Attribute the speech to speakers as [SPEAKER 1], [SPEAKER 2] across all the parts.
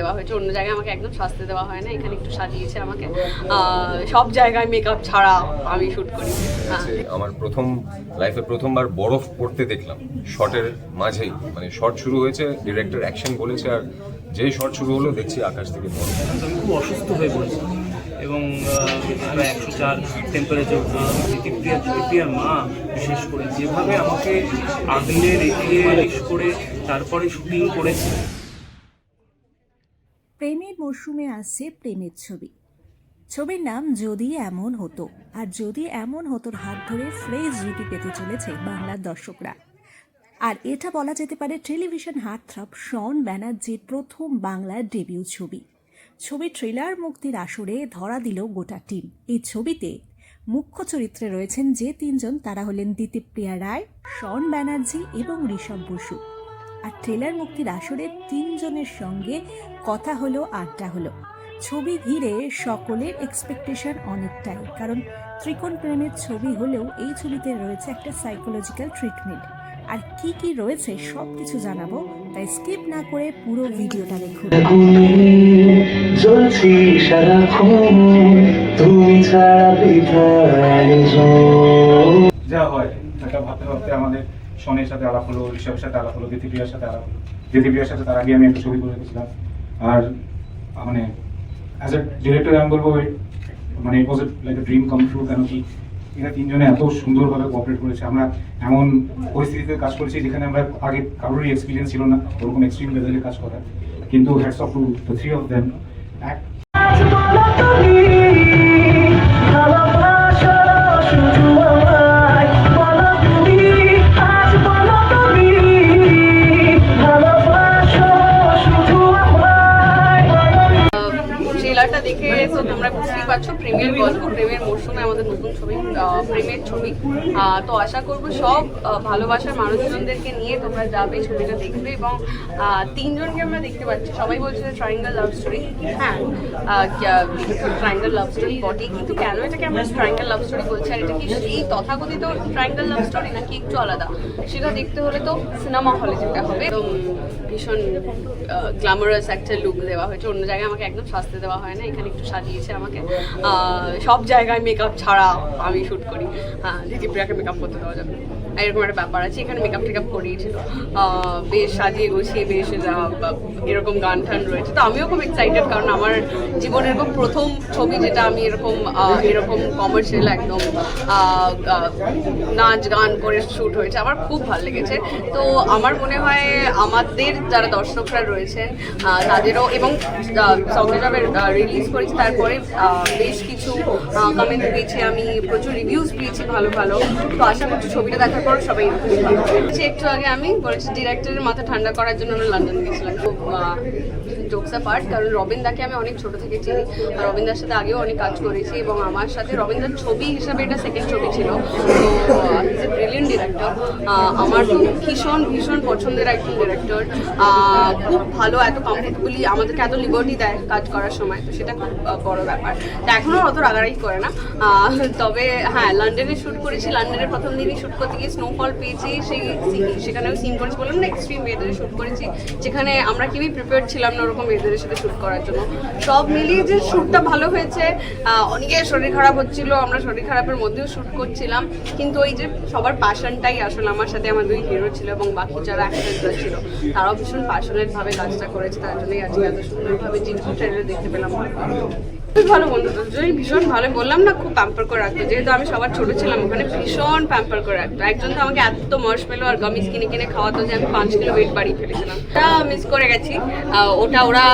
[SPEAKER 1] দেওয়া হয়েছে। অন্য জায়গায় আমাকে একদম সাজতে দেওয়া হয় না এখানে একটু সাজিয়েছে আমাকে। সব জায়গায় মেকআপ ছাড়া আমি শুট করি। হ্যাঁ।
[SPEAKER 2] আমার প্রথম লাইফে প্রথমবার বরফ পড়তে দেখলাম শটের মাঝেই। মানে শট শুরু হয়েছে ডিরেক্টর অ্যাকশন বলেছে আর যেই শট শুরু হলো দেখছি আকাশ থেকে বরফ।
[SPEAKER 3] আমি খুব অসুস্থ হয়ে পড়েছি। এবং একশো চার টেম্পারেচার প্রীতিপ্রিয়া প্রীতিপ্রিয়ার মা বিশেষ করে যেভাবে আমাকে আগলে রেখে করে তারপরে শুটিং করেছে
[SPEAKER 4] মরশুমে আসছে প্রেমের ছবি। ছবির নাম যদি এমন হতো, আর যদি এমন হতোর হাত ধরে ফ্রেজ জুটি পেতে চলেছে বাংলার দর্শকরা। আর এটা বলা যেতে পারে টেলিভিশন হার্টথ্রব শন ব্যানার্জির প্রথম বাংলার ডেবিউ ছবি। ছবি ট্রেলার মুক্তির আসরে ধরা দিল গোটা টিম। এই ছবিতে মুখ্য চরিত্রে রয়েছেন যে তিনজন, তারা হলেন দিতিপ্রিয়া রায়, শন ব্যানার্জি এবং ঋষভ বসু। আর ট্রেলার মুক্তির আসরে তিনজনের সঙ্গে কথা হলো আড্ডা হলো। ছবি ঘিরে সকলের এক্সপেকটেশন অনেকটাই কারণ ত্রিকোণ প্রেমের ছবি হলেও এই ছবিতে রয়েছে একটা সাইকোলজিক্যাল ট্রিটমেন্ট আর কি কি রয়েছে সব কিছু জানাব তাই স্কিপ না করে পুরো ভিডিওটা দেখুন।
[SPEAKER 5] জ্বলছি সারাক্ষণ তুমি ছাড়া
[SPEAKER 6] যা হয় ভাবতে ভাবতে আমাদের সনের সাথে আলাপ হলো, ঋষভের সাথে আলাপ হলো, দিতিপ্রিয়ার সাথে আলাপ হলো। দিতিপ্রিয়ার সাথে তার আগে আমি একটা ছবি করে রেখেছিলাম। আর মানে অ্যাজ এ ডিরেক্টর আমি বলব মানে it was like a dream come true কেন কি এরা তিনজনে এত সুন্দরভাবে কোঅপারেট করেছে। আমরা এমন পরিস্থিতিতে কাজ করেছি যেখানে আমরা আগে কারোরই এক্সপিরিয়েন্স ছিল না, ওরকম এক্সট্রিম লেভেলে কাজ করার কিন্তু hats off to the three of them এক
[SPEAKER 1] আমাদের নতুন ছবি প্রেমের ছবি। তো আশা করব সব ভালোবাসার মানুষজনদেরকে নিয়ে তোমরা যাবে ছবিটা দেখবে এবং তিনজনকে আমরা দেখতে পাচ্ছি। সবাই বলছে যে ট্রাইঙ্গেল লাভ স্টোরি হ্যাঁ ট্রাইঙ্গেল লাভ স্টোরি বটে কিন্তু কেন এটাকে আমরা ট্রাইঙ্গেল লাভ স্টোরি বলছি? আর এটা কি সেই তথাকথিত ট্রাইঙ্গেল লাভ স্টোরি নাকি একটু আলাদা? সেটা দেখতে হলে তো সিনেমা হলে যেতে হবে। ভীষণ গ্ল্যামারাস একটা লুক দেওয়া হয়েছে। অন্য জায়গায় আমাকে একদম সাজতে দেওয়া হয় না, এখানে একটু সাজিয়েছে আমাকে। সব জায়গায় মেকআপ ছাড়া আমি শ্যুট করি হ্যাঁ দিদিপ্রিয়াকে মেকআপ করতে দেওয়া যাবে। এরকম একটা ব্যাপার আছে। এখানে মেকআপ টেকআপ করিয়েছিল বেশ সাজিয়ে গুছিয়ে বেশ এরকম গান টান রয়েছে। তো আমিও খুব এক্সাইটেড কারণ আমার জীবনের এরকম প্রথম ছবি যেটা আমি এরকম এরকম কমার্শিয়াল একদম নাচ গান করে শ্যুট হয়েছে। আমার খুব ভালো লেগেছে। তো আমার মনে হয় আমাদের যারা দর্শকরা রয়েছেন তাদেরও এবং সঙ্গেজাবের রিলিজ করেছি তারপরে বেশ কিছু কমেন্ট পেয়েছি আমি, প্রচুর রিভিউজ পেয়েছি ভালো ভালো। তো আশা করছি ছবিটা দেখার পর সবাই একটু আগে আমি বলেছি ডিরেক্টরের মাথা ঠান্ডা করার জন্য আমরা লন্ডন গেছিলাম। খুব জোকসা পার্ট কারণ রবিনদাকে আমি অনেক ছোট থেকে চিনি, আর সাথে আগেও অনেক কাজ করেছি এবং আমার সাথে রবিনদার ছবি হিসাবে এটা সেকেন্ড ছবি ছিল। তো ইজ এ ব্রিলিয়েন্ট ডিরেক্টর আমার তো ভীষণ ভীষণ পছন্দের একজন ডিরেক্টর খুব ভালো, এত কমফোর্টেবলি আমাদেরকে এত লিবার্টি দেয় কাজ করার সময়, তো সেটা খুব বড় ব্যাপার। তো এখনও অত রাগারাগি করে না। তবে হ্যাঁ লন্ডনে শ্যুট করেছি, লন্ডনের প্রথম দিনই শ্যুট করতে গিয়ে স্নোফল পেয়েছি, সেই সেই- সেখানেও সিন করেছি বললাম না এক্সট্রিম ওয়েদারে শ্যুট করেছি, যেখানে আমরা কেউই প্রিপেয়ার ছিলাম না, ওরকম ওয়েদারের সাথে শ্যুট করার জন্য। সব মিলিয়ে যে শ্যুটটা ভালো হয়েছে আহ, অনেকের শরীর খারাপ হচ্ছিল আমরা শরীর খারাপের মধ্যেও শ্যুট করছিলাম। কিন্তু ওই যে সবার প্যাশনটাই আসলে আমার সাথে আমার দুই হিরো ছিল এবং বাকি যারা অ্যাক্টার্সরা ছিল তারাও ভীষণ প্যাশনেট ভাবে কাজটা করেছে। তার জন্যই আজকে এত সুন্দরভাবে জিনিস ট্রেলার দেখতে পেলাম। খুব ভালো বন্ধু দুজনই ভীষণ ভালো। বললাম না খুব প্যাম্পার করে রাখতো। যেহেতু আমি সবার ছোট ছিলাম ওখানে ভীষণ প্যাম্পার করে রাখতো। একজন তো আমাকে এত মার্শ পেল আর গামিজ কিনে কিনে খাওয়াতো যে আমি পাঁচ কিলো ওয়েট বাড়িয়ে ফেলেছিলাম। তা মিস করে গেছি। ওটা ওরা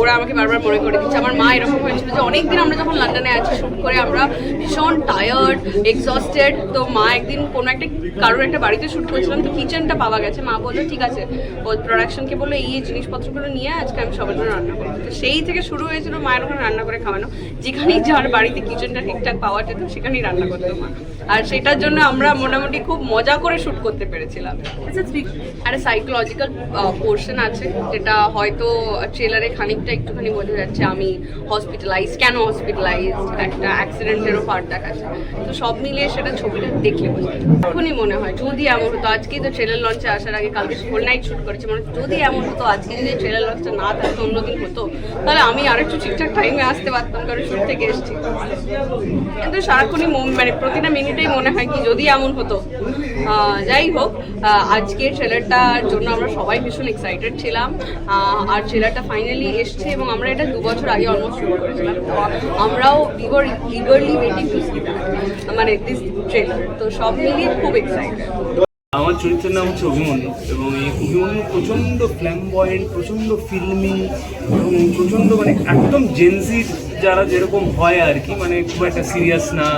[SPEAKER 1] ওরা আমাকে বারবার মনে করে দিচ্ছে। আমার মা এরকম হয়েছিল যে অনেকদিন আমরা যখন লন্ডনে আছি শুট করে আমরা ভীষণ টায়ার্ড এক্সস্টেড তো মা একদিন কোনো একটা, কারোর একটা বাড়িতে শুট করছিলাম, তো কিচেনটা পাওয়া গেছে। মা বলল, ঠিক আছে। ও প্রোডাকশনকে বলল, এই এই জিনিসপত্রগুলো নিয়ে আজকে আমি সবার জন্য রান্না করব। তো সেই থেকে শুরু হয়েছিল মায়ের ওখানে রান্না করে খাওয়ানো। যেখানেই যার বাড়িতে কিচেনটা ঠিকঠাক পাওয়া যেত, সেখানেই রান্না করতো মা। আর সেটার জন্য আমরা মোটামুটি খুব মজা করে শ্যুট করতে পেরেছিলাম। একটা সাইকোলজিক্যাল পোর্শন আছে যেটা হয়তো ট্রেলারে খানিকটা একটুখানি বোঝা যাচ্ছে আমি হসপিটালাইজ কেন হসপিটালাইজ একটা অ্যাক্সিডেন্টেরও পার্ট দেখাচ্ছে। তো সব মিলিয়ে সেটা ছবিটা দেখলে বোঝা। এখনই মনে হয় যদি এমন হতো আজকেই তো ট্রেলার লঞ্চে আসার আগে কালকে হোল নাইট শ্যুট করেছে মানে যদি এমন হতো আজকে যদি ট্রেলার লঞ্চটা না থাকতো অন্যদিন হতো তাহলে আমি আর একটু ঠিকঠাক টাইমে আসতে পারতাম কারণ শ্যুট থেকে এসেছি। কিন্তু সারাক্ষণই মানে প্রতিটা মিনিটেই মনে হয় কি যদি এমন হতো। যাই হোক আজকে ট্রেলারটার জন্য আমরা সবাই ভীষণ এক্সাইটেড ছিলাম। আর ট্রেলারটা ফাইনালি এসছে এবং আমরা এটা দু বছর আগে অলমোস্ট শুরু করেছিলাম। তো আমরাও eager eagerly waiting to see মানে দিস ট্রেলার তো সব মিলিয়ে খুব এক্সাইটেড
[SPEAKER 3] আমার চরিত্রের নাম হচ্ছে অভিমন্যু এবং এই অভিমন্যু প্রচণ্ড ফ্ল্যামবয়েন্ট প্রচণ্ড ফিল্মি এবং প্রচণ্ড মানে একদম জেনজির যারা যেরকম হয় আর কি মানে খুব একটা সিরিয়াস না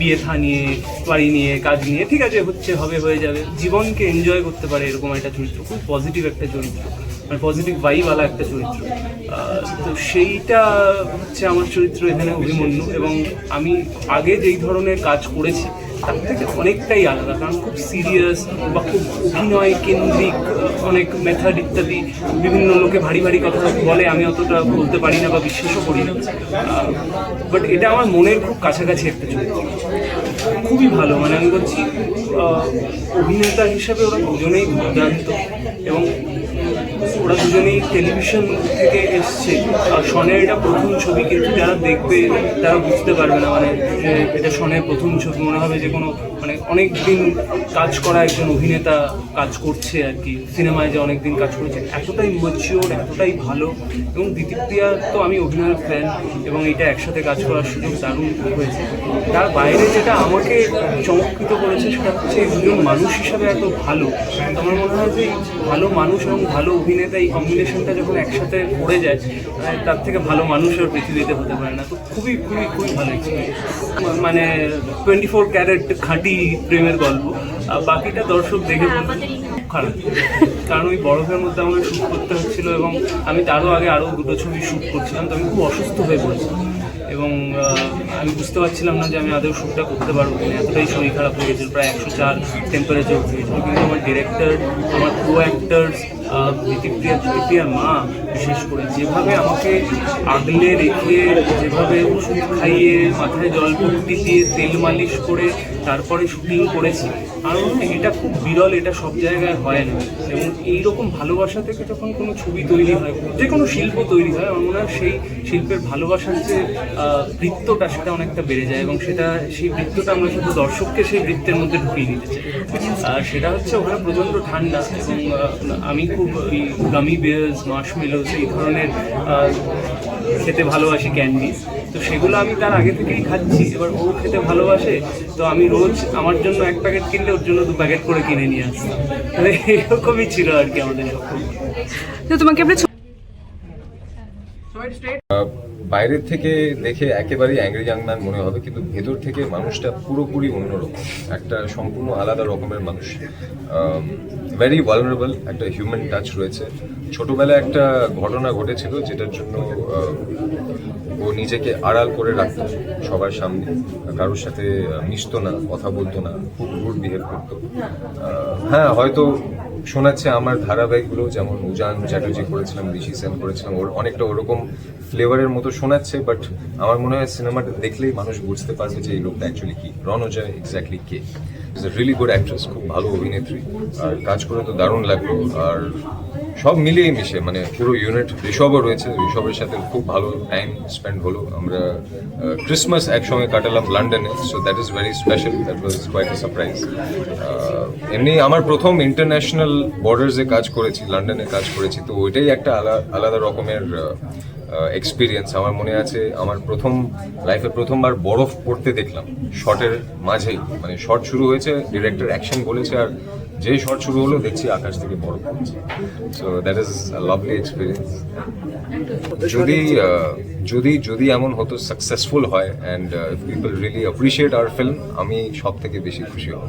[SPEAKER 3] বিয়ে থা নিয়ে, বাড়ি নিয়ে, কাজ নিয়ে, ঠিক আছে, হচ্ছে, হবে, হয়ে যাবে। জীবনকে এনজয় করতে পারে এরকম একটা চরিত্র, খুব পজিটিভ একটা চরিত্র মানে পজিটিভ ভাইওয়ালা একটা চরিত্র। তো সেইটা হচ্ছে আমার চরিত্র এখানে অভিমন্যু এবং আমি আগে যেই ধরনের কাজ করেছি তার থেকে অনেকটাই আলাদা, কারণ খুব সিরিয়াস বা খুব অভিনয় কেন্দ্রিক অনেক মেথড ইত্যাদি। বিভিন্ন লোকে ভারী ভারী কথা বলে, আমি অতটা বলতে পারি না বা বিশ্বাসও করি না। বাট এটা আমার মনের খুব কাছাকাছি একটা চরিত্র খুবই ভালো মানে আমি বলছি অভিনেতা হিসেবে ওরা দুজনেই দুর্দান্ত। এবং ওরা দুজনেই টেলিভিশন থেকে এসছে। আর সনের এটা প্রথম ছবি, কিন্তু যারা দেখবে তারা বুঝতে পারবে না মানে এটা সনের প্রথম ছবি। মনে হবে যে কোনো মানে অনেক দিন কাজ করা একজন অভিনেতা কাজ করছে আর কি। সিনেমায় যে অনেক দিন কাজ করেছে। এতটাই ম্যাচিওর এতটাই ভালো। এবং দিতিপ্রিয়া তো আমি অভিনয়ের ফ্যান এবং এটা একসাথে কাজ করার সুযোগ দারুণ হয়েছে। তার বাইরে যেটা আমাকে চমৎকৃত করেছে সেটা হচ্ছে দুজন মানুষ হিসাবে এত ভালো। আমার মনে হয় যে ভালো মানুষ এবং ভালো অভিনেতা এই কম্বিনেশনটা যখন একসাথে পড়ে যায় আহ, তার থেকে ভালো মানুষ আর পৃথিবীতে হতে পারে না। তো খুবই খুবই খুবই ভালো। মানে টোয়েন্টি ফোর ক্যারেট খাঁটি প্রেমের গল্প। আর বাকিটা দর্শক দেখে খারাপ। কারণ ওই বরফের মধ্যে আমাকে শ্যুট করতে হচ্ছিল এবং আমি তারও আগে আরও দুটো ছবি শ্যুট করছিলাম তো আমি খুব অসুস্থ হয়ে পড়েছিলাম এবং আমি বুঝতে পারছিলাম না যে আমি আদৌ শ্যুটটা করতে পারব কিনা। এতটাই শরীর খারাপ হয়ে গেছিল প্রায় একশো চার টেম্পারেচার উঠে গেছিল। কিন্তু আমার ডিরেক্টর আমার কো অ্যাক্টার্স প্রীতিপ্রিয়ার মা, বিশেষ করে যেভাবে আমাকে আগলে রেখে যেভাবে ওষুধ খাইয়ে মাথায় জল পট্টি দিয়ে তেল মালিশ করে তারপরে শুটিং করেছি আর এটা খুব বিরল, এটা সব জায়গায় হয় না। এবং এইরকম ভালোবাসা থেকে যখন কোনো ছবি তৈরি হয় যে কোনো শিল্প তৈরি হয়, আমার মনে হয় সেই শিল্পের ভালোবাসার যে বৃত্তটা সেটা অনেকটা বেড়ে যায় এবং সেটা সেই বৃত্তটা আমরা শুধু দর্শককে সেই বৃত্তের মধ্যে ঢুকিয়ে দিতে চাই। সেটা হচ্ছে ওখানে প্রচণ্ড ঠান্ডা এবং আমি খুব ওই গামি বিয়ার্স মার্শমেলোস এই ধরনের খেতে ভালোবাসি ক্যান্ডি তো সেগুলো আমি তার আগে থেকেই খাচ্ছি। এবার ও খেতে ভালোবাসে তো আমি রোজ আমার জন্য এক প্যাকেট কিনলে ওর জন্য দু প্যাকেট করে কিনে নিয়ে আসতাম। মানে এরকমই ছিল আর কি আমাদের
[SPEAKER 1] তো তোমাকে
[SPEAKER 2] বাইরের থেকে দেখে একেবারেই অ্যাংরি ইয়াং ম্যান মনে হবে, কিন্তু ভেতর থেকে মানুষটা পুরোপুরি অন্যরকম। একটা সম্পূর্ণ আলাদা রকমের মানুষ। ভেরি ভালনারেবল একটা হিউম্যান টাচ রয়েছে। ছোটোবেলায় একটা ঘটনা ঘটেছিল যেটার জন্য ও নিজেকে আড়াল করে রাখতো সবার সামনে। কারোর সাথে মিশতো না, কথা বলতো না, খুব রুড বিহেভ করতো। হ্যাঁ হয়তো শোনাচ্ছে আমার ধারাবাহিকগুলো, যেমন উজান চ্যাটার্জি করেছিলাম, ঋষি সেন করেছিলাম, ওর অনেকটা ওরকম ফ্লেভারের মতো শোনাচ্ছে বাট আমার মনে হয় সিনেমাটা দেখলেই মানুষ বুঝতে পারবে যে এই লোকটা অ্যাকচুয়ালি কি। Ranja exactly K. Is a really good actress খুব ভালো অভিনেত্রী। আর কাজ করে তো দারুণ লাগল। আর সব মিলিয়ে মিশে মানে পুরো ইউনিট ঋষভও রয়েছে ঋষভের সাথে খুব ভালো টাইম স্পেন্ড হলো। আমরা ক্রিসমাস একসঙ্গে কাটালাম লন্ডনে so that is very special that was quite a surprise এমনি আমার প্রথম ইন্টারন্যাশনাল বর্ডার্সে কাজ করেছি লন্ডনে কাজ করেছি, তো ওইটাই একটা আলাদা আলাদা রকমের এক্সপিরিয়েন্স আমার মনে আছে, আমার প্রথম লাইফে প্রথমবার বরফ পড়তে দেখলাম শটের মাঝেই। মানে শট শুরু হয়েছে ডিরেক্টর অ্যাকশন বলেছে, আর যে শর্ট শুরু হলো দেখছি আকাশ থেকে বড় পড়ছে। So that is lovely experience যদি যদি যদি এমন হতো সাকসেসফুল হয় and people really appreciate our film আমি সব থেকে বেশি খুশি হব।